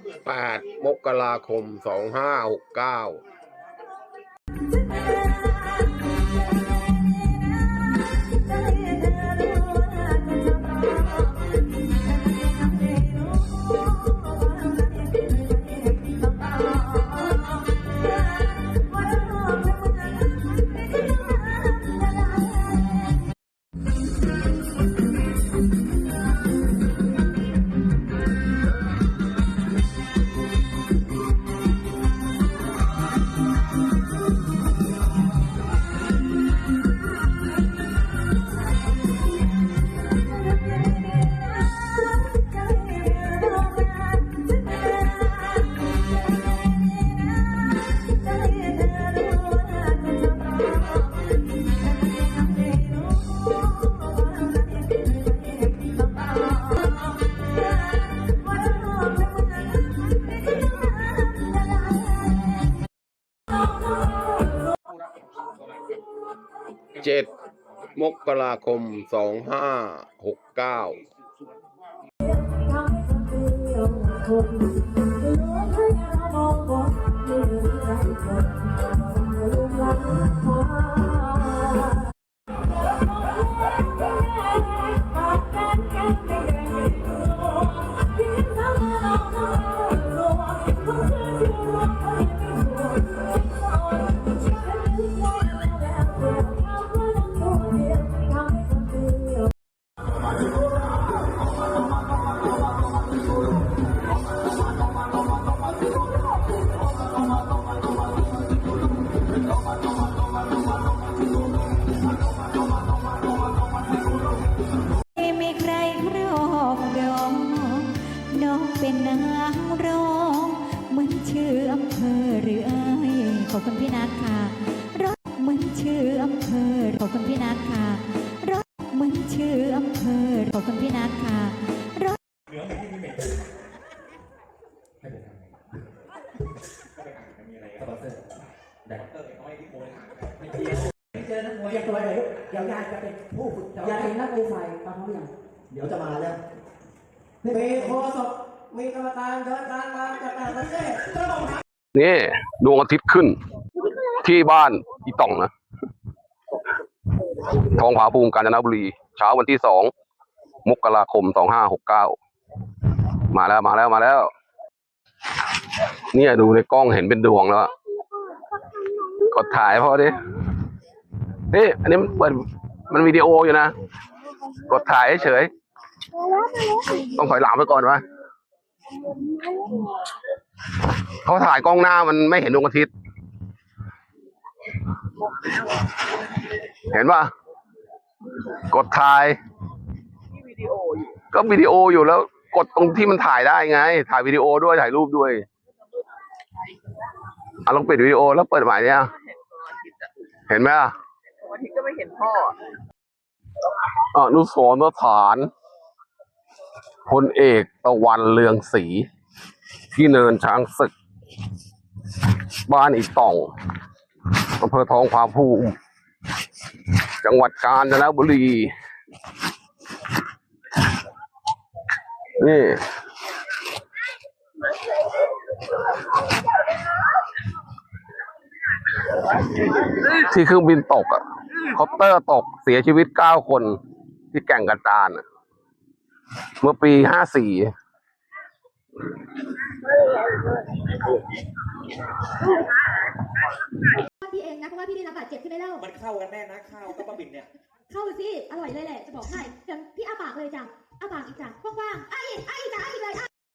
8 มกราคม 2569 7มกราคม2569ไม่ เป็นนางร้องเหมือนชื่ออำเภอหรือไอายขอบคุณพี่นัทค่ะรถเหมือนชื่ออำเภอขอบคุณพี่นัทค่ะรถเหมือนชื่ออำเภอขอบคุณพี่นัทค่ะรถเจอนักมวยเตรียมตัวเลยลูกเดี๋ยวยายจะเป็นผู้ฝึกสอนยายเห็นนักมวยใส่มาพร้อมยังเดี๋ยวจะมาแล้วมีโคศก มีกรรมการเดินทางมาจากต่างประเทศกระบอกน้นี่ดวงอาทิตย์ขึ้น ที่บ้านอีต่องนะทองผาภูมิกาญจนบุรี เช้าวันที่สองมกราคมสองห้าหกเก้ามาแล้วมาแล้วมาแล้ว เนี่ยดูในกล้องเห็นเป็นดวงแล้วอะกดถ่ายพอดินี่อันนี้มันเปิดมันวิดีโออยู่นะ กดถ่ายเฉย ต้องถอยหลังไปก่อนวะ เขาถ่ายกล้องหน้ามันไม่เห็นดวงอาทิตย์ เห็นป่ะ กดถ่าย ก็วิดีโออยู่แล้ว กดตรงที่มันถ่ายได้ไง ถ่ายวิดีโอด้วยถ่ายรูปด้วยอะลองปิดวิดีโอแล้วเปิดใหม่เนี่ยเห็นไหมอะวันที่ก็ไม่เห็นพ่ออนุสรณ์สถาน พลเอกตะวันเลืองศรีที่เนินช้างศึก บ้านอีต่องอำเภอทองผาภูมิ จังหวัดกาญจนบุรี นี่ ที่เครื่องบินตกอะคอปเตอร์ตกเสียชีวิตเก้าคนที่แก่งกระจานอะ เมื่อปีห้าสี่พี่เองนะเพราะว่าพี่ได้รับบาดเจ็บใช่ไหมเล่า มันเข้ากันแน่นะข้าวกับปลาบินเนี่ย เข้าสิ อร่อยเลยแหละ จะบอกให้เดี๋ยวพี่อาปากเลยจ้ะอาปากอีกจ้ะกว้างๆอ้าอีกอ้าอีกจ้ะอ้าอีกเลยอ้า